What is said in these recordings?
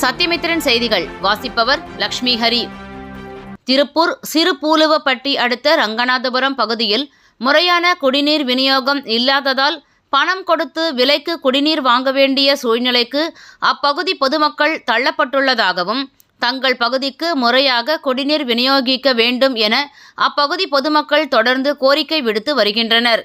சத்தியமித்திரன் செய்திகள். வாசிப்பவர் லக்ஷ்மி ஹரி. திருப்பூர் சிறுபூலுவப்பட்டி அடுத்த ரங்கநாதபுரம் பகுதியில் முறையான குடிநீர் விநியோகம் இல்லாததால் பணம் கொடுத்து விலைக்கு குடிநீர் வாங்க வேண்டிய சூழ்நிலைக்கு அப்பகுதி பொதுமக்கள் தள்ளப்பட்டுள்ளதாகவும் தங்கள் பகுதிக்கு முறையாக குடிநீர் விநியோகிக்க வேண்டும் என அப்பகுதி பொதுமக்கள் தொடர்ந்து கோரிக்கை விடுத்து வருகின்றனர்.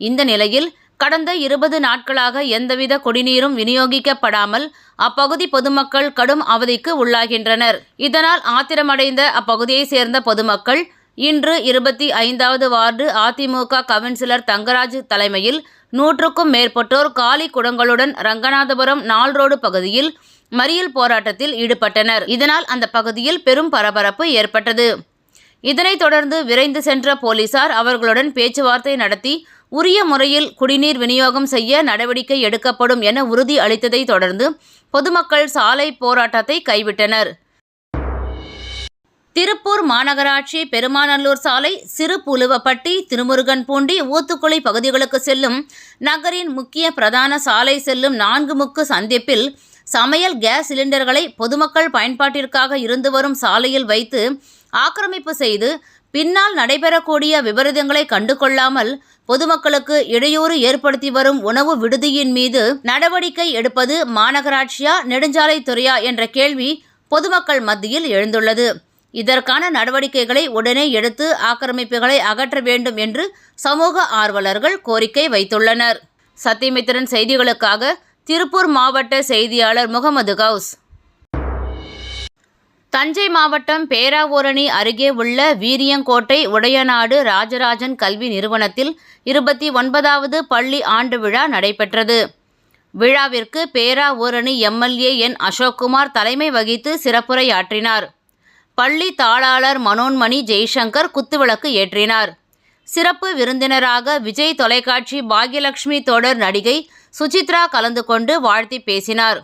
இந்த நிலையில் கடந்த இருபது நாட்களாக எந்தவித குடிநீரும் விநியோகிக்கப்படாமல் அப்பகுதி பொதுமக்கள் கடும் அவதிக்கு உள்ளாகின்றனர். இதனால் ஆத்திரமடைந்த அப்பகுதியைச் சேர்ந்த பொதுமக்கள் இன்று இருபத்தி ஐந்தாவது வார்டு அதிமுக கவுன்சிலர் தங்கராஜ் தலைமையில் நூற்றுக்கும் மேற்பட்டோர் காலி குடங்களுடன் ரங்கநாதபுரம் நாள் ரோடு பகுதியில் மறியல் போராட்டத்தில் ஈடுபட்டனர். இதனால் அந்த பகுதியில் பெரும் பரபரப்பு ஏற்பட்டது. இதனைத் தொடர்ந்து விரைந்து சென்ற போலீசார் அவர்களுடன் பேச்சுவார்த்தை நடத்தி உரிய முறையில் குடிநீர் விநியோகம் செய்ய நடவடிக்கை எடுக்கப்படும் என உறுதி அளித்ததைத் தொடர்ந்து பொதுமக்கள் சாலை போராட்டத்தை கைவிட்டனர். திருப்பூர் மாநகராட்சி பெருமாநல்லூர் சாலை சிறுபுலுவப்பட்டி திருமுருகன்பூண்டி ஊத்துக்குளி பகுதிகளுக்கு செல்லும் நகரின் முக்கிய பிரதான சாலை செல்லும் நான்கு முக்கு சந்திப்பில் சமையல் கேஸ் சிலிண்டர்களை பொதுமக்கள் பயன்பாட்டிற்காக இருந்து வரும் சாலையில் வைத்து ஆக்கிரமிப்பு செய்து பின்னால் நடைபெறக்கூடிய விபரீதங்களை கண்டுகொள்ளாமல் பொதுமக்களுக்கு இடையூறு ஏற்படுத்தி வரும் உணவு விடுதியின் மீது நடவடிக்கை எடுப்பது மாநகராட்சியா நெடுஞ்சாலைத்துறையா என்ற கேள்வி பொதுமக்கள் மத்தியில் எழுந்துள்ளது. இதற்கான நடவடிக்கைகளை உடனே எடுத்து ஆக்கிரமிப்புகளை அகற்ற வேண்டும் என்று சமூக ஆர்வலர்கள் கோரிக்கை வைத்துள்ளனர். சத்தியமித்திரன் செய்திகளுக்காக திருப்பூர் மாவட்ட செய்தியாளர் முகமது கவுஸ். தஞ்சை மாவட்டம் பேராவூரணி அருகே உள்ள வீரியங்கோட்டை உடையநாடு ராஜராஜன் கல்வி நிறுவனத்தில் இருபத்தி ஒன்பதாவது பள்ளி ஆண்டு விழா நடைபெற்றது. விழாவிற்கு பேராவூரணி எம்எல்ஏ என் அசோக்குமார் தலைமை வகித்து சிறப்புரையாற்றினார். பள்ளி தாளாளர் மனோன்மணி ஜெய்சங்கர் குத்துவிளக்கு ஏற்றினார். சிறப்பு விருந்தினராக விஜய் தொலைக்காட்சி பாக்யலட்சுமி தொடர் நடிகை சுசித்ரா கலந்து கொண்டு வாழ்த்தி பேசினார்.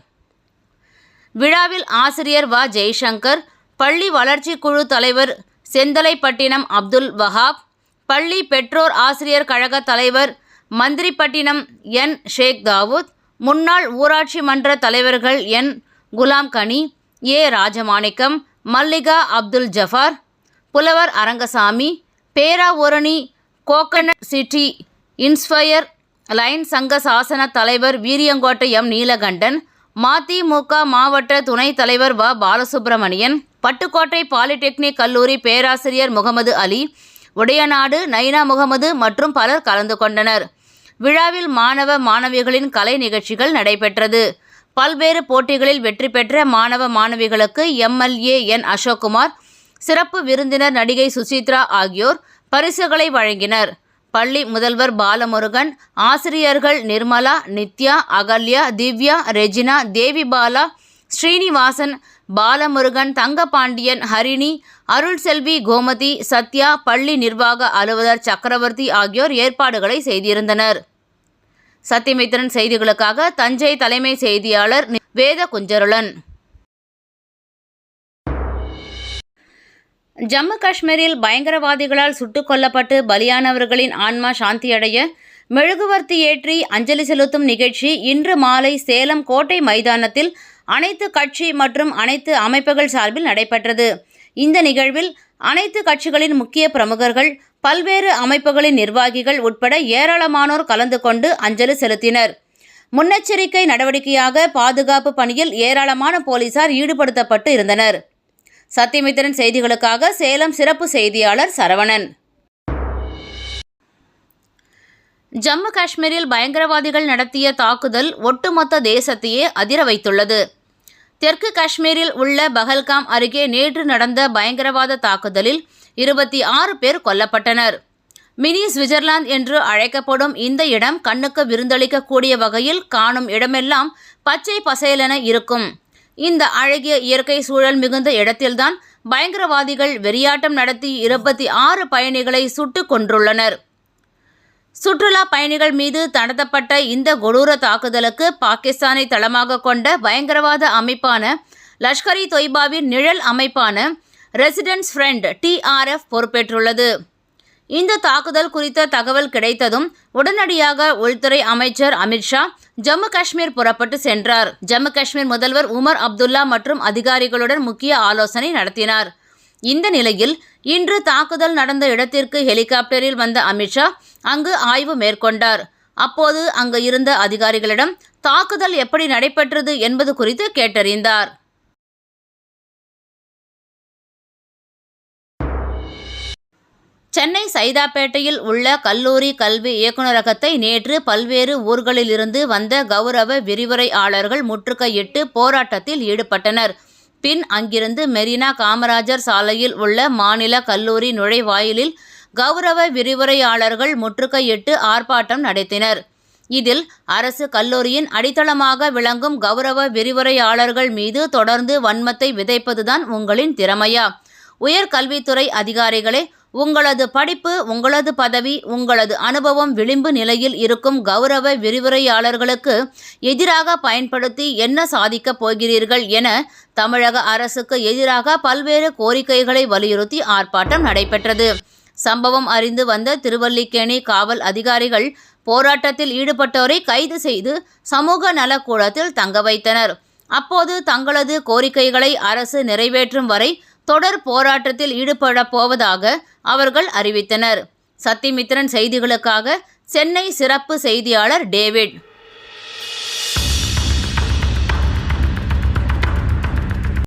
விழாவில் ஆசிரியர் வ. ஜெய்சங்கர் பள்ளி வளர்ச்சி குழு தலைவர் செந்தலைப்பட்டினம் அப்துல் வஹாப் பள்ளி பெற்றோர் ஆசிரியர் கழக தலைவர் மந்திரிப்பட்டினம் என். ஷேக் தாவூத் முன்னாள் ஊராட்சி மன்ற தலைவர்கள் என். குலாம் கனி ஏ. ராஜமாணிக்கம் மல்லிகா அப்துல் ஜஃபார் புலவர் Arangasamy Peravurani coconut city inspire lions சங்க சாசன தலைவர் வீரியங்கோட்டை எம். நீலகண்டன் மதிமுக மாவட்ட துணைத் தலைவர் வ. பாலசுப்பிரமணியன் பட்டுக்கோட்டை பாலிடெக்னிக் கல்லூரி பேராசிரியர் முகமது அலி உடையநாடு நைனா முகமது மற்றும் பலர் கலந்து கொண்டனர். விழாவில் மாணவ மாணவிகளின் கலை நிகழ்ச்சிகள் நடைபெற்றது. பல்வேறு போட்டிகளில் வெற்றி பெற்ற மாணவ மாணவிகளுக்கு எம்எல்ஏ என். அசோக்குமார் சிறப்பு விருந்தினர் நடிகை சுசித்ரா ஆகியோர் பரிசுகளை வழங்கினர். பள்ளி முதல்வர் பாலமுருகன் ஆசிரியர்கள் நிர்மலா நித்யா அகல்யா திவ்யா ரெஜினா தேவி பாலா ஸ்ரீனிவாசன் பாலமுருகன் தங்கபாண்டியன் ஹரிணி அருள்செல்வி கோமதி சத்யா பள்ளி நிர்வாக அலுவலர் சக்கரவர்த்தி ஆகியோர் ஏற்பாடுகளை செய்திருந்தனர். சத்தியமித்திரன் செய்திகளுக்காக தஞ்சை தலைமை செய்தியாளர் வேத குஞ்சருளன் ஜம்மு காஷ்மீரில் பயங்கரவாதிகளால் சுட்டுக் கொல்லப்பட்டு பலியானவர்களின் ஆன்மா சாந்தியடைய மெழுகுவர்த்தி ஏற்றி அஞ்சலி செலுத்தும் நிகழ்ச்சி இன்று மாலை சேலம் கோட்டை மைதானத்தில் அனைத்து கட்சி மற்றும் அனைத்து அமைப்புகள் சார்பில் நடைபெற்றது. இந்த நிகழ்வில் அனைத்து கட்சிகளின் முக்கிய பிரமுகர்கள் பல்வேறு அமைப்புகளின் நிர்வாகிகள் உட்பட ஏராளமானோர் கலந்து கொண்டு அஞ்சலி செலுத்தினர். முன்னெச்சரிக்கை நடவடிக்கையாக பாதுகாப்பு பணியில் ஏராளமான போலீசார் ஈடுபடுத்தப்பட்டு இருந்தனர். சத்தியமித்திரன் செய்திகளுக்காக சேலம் சிறப்பு செய்தியாளர் சரவணன். ஜம்மு காஷ்மீரில் பயங்கரவாதிகள் நடத்திய தாக்குதல் ஒட்டுமொத்த தேசத்தையே அதிர வைத்துள்ளது. தெற்கு காஷ்மீரில் உள்ள பஹல்காம் அருகே நேற்று நடந்த பயங்கரவாத தாக்குதலில் இருபத்தி ஆறு பேர் கொல்லப்பட்டனர். மினி சுவிட்சர்லாந்து என்று அழைக்கப்படும் இந்த இடம் கண்ணுக்கு விருந்தளிக்கக்கூடிய வகையில் காணும் இடமெல்லாம் பச்சை பசேலென இருக்கும். இந்த அழகிய இயற்கை சூழல் மிகுந்த இடத்தில்தான் பயங்கரவாதிகள் வெறியாட்டம் நடத்தி இருபத்தி ஆறு பயணிகளை சுட்டு கொன்றுள்ளனர். சுற்றுலா பயணிகள் மீது நடத்தப்பட்ட இந்த கொடூர தாக்குதலுக்கு பாகிஸ்தானை தளமாக கொண்ட பயங்கரவாத அமைப்பான லஷ்கர் இ தொய்பாவின் நிழல் அமைப்பான ரெசிடென்ஸ் ஃப்ரெண்ட் டிஆர்எஃப் பொறுப்பேற்றுள்ளது. இந்த தாக்குதல் குறித்த தகவல் கிடைத்ததும் உடனடியாக உள்துறை அமைச்சர் அமித்ஷா ஜம்மு காஷ்மீர் புறப்பட்டு சென்றார். ஜம்மு காஷ்மீர் முதல்வர் உமர் அப்துல்லா மற்றும் அதிகாரிகளுடன் முக்கிய ஆலோசனை நடத்தினார். இந்த நிலையில் இன்று தாக்குதல் நடந்த இடத்திற்கு ஹெலிகாப்டரில் வந்த அமித்ஷா அங்கு ஆய்வு மேற்கொண்டார். அப்போது அங்கு இருந்த அதிகாரிகளிடம் தாக்குதல் எப்படி நடைபெற்றது என்பது குறித்து கேட்டறிந்தார். சென்னை சைதாப்பேட்டையில் உள்ள கல்லூரி கல்வி இயக்குநரகத்தை நேற்று பல்வேறு ஊர்களிலிருந்து வந்த கௌரவ விரிவுரையாளர்கள் முற்றுகையிட்டு போராட்டத்தில் ஈடுபட்டனர். பின் அங்கிருந்து மெரினா காமராஜர் சாலையில் உள்ள மாநில கல்லூரி நுழைவாயிலில் கௌரவ விரிவுரையாளர்கள் முற்றுகையிட்டு ஆர்ப்பாட்டம் நடத்தினர். இதில் அரசு கல்லூரியின் அடித்தளமாக விளங்கும் கௌரவ விரிவுரையாளர்கள் மீது தொடர்ந்து வன்மத்தை விதைப்பதுதான் உங்களின் திறமையா? உயர்கல்வித்துறை அதிகாரிகளே உங்களது படிப்பு உங்களது பதவி உங்களது அனுபவம் விளிம்பு நிலையில் இருக்கும் கௌரவ விரிவுரையாளர்களுக்கு எதிராக பயன்படுத்தி என்ன சாதிக்கப் போகிறீர்கள் என தமிழக அரசுக்கு எதிராக பல்வேறு கோரிக்கைகளை வலியுறுத்தி ஆர்ப்பாட்டம் நடைபெற்றது. சம்பவம் அறிந்து வந்த திருவல்லிக்கேணி காவல் அதிகாரிகள் போராட்டத்தில் ஈடுபட்டோரை கைது செய்து சமூக நலக்கூடத்தில் தங்க வைத்தனர். அப்போது தங்களது கோரிக்கைகளை அரசு நிறைவேற்றும் வரை தொடர் போராட்டத்தில் ஈடுபடப் போவதாக அவர்கள் அறிவித்தனர். சத்திமித்திரன் செய்திகளுக்காக சென்னை சிறப்பு செய்தியாளர் டேவிட்.